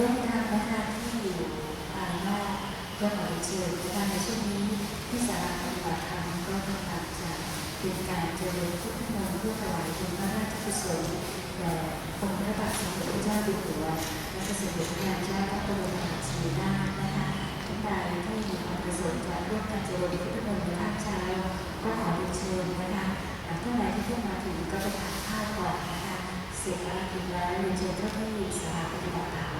รับญาติธรรมนะคะที่อยู่ภายนอกก็ขอเชิญนะคะในช่วงนี้ที่สาราปฏิบัติธรรมก็กำลังจะเป็นการเจริญพุทธมนต์เพื่อถวายเป็นพระราชกุศลแด่องค์พระบาทสมเด็จพระเจ้าอยู่หัวและพระสมเด็จพระนางเจ้าพระบรมราชินีนาถนะคะท่านใดที่มีความประสงค์จะร่วมกันเจริญพุทธมนต์ในภาคเช้าก็ขอเชิญนะคะท่านใดที่เพิ่งมาถึงก็ไปทานข้าวก่อนนะคะเสร็จภารกิจแล้วเรียนเชิญเจ้าที่สาราปฏิบัติธรรม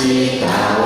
ชิ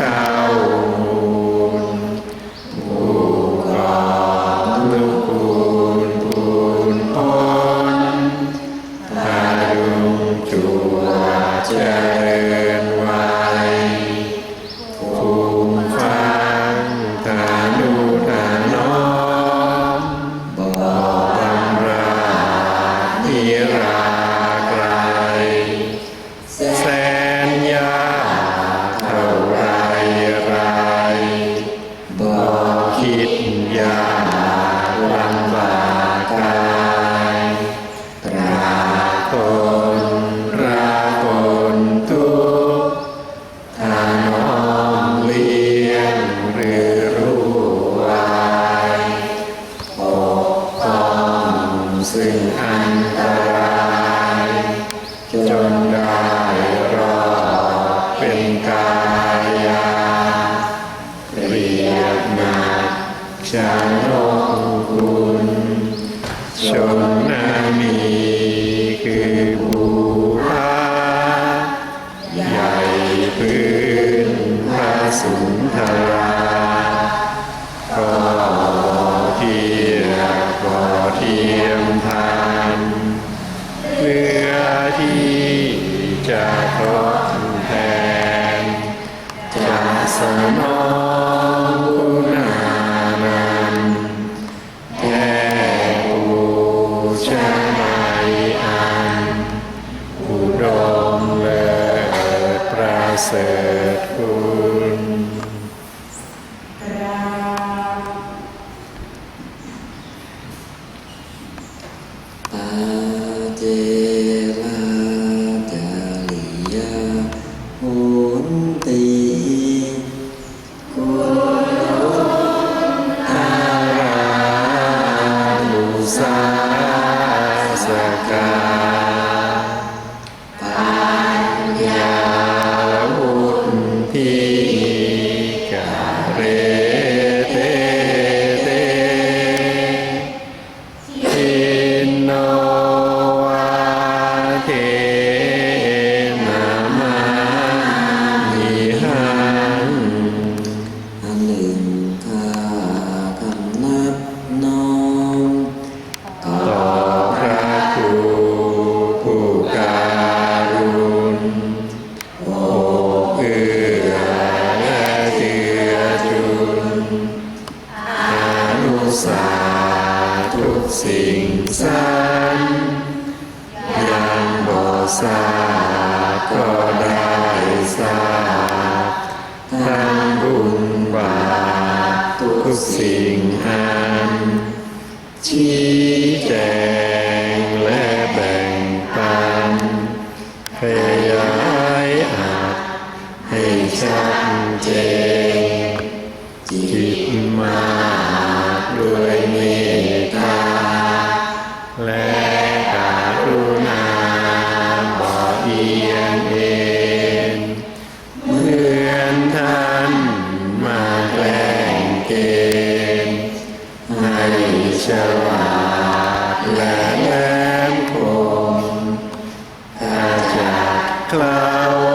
ข้าว Ade. สิ่งสันยังบ่ทราบก็ได้ทราบทั้งบุญบาปทุกสิ่งอา cloud.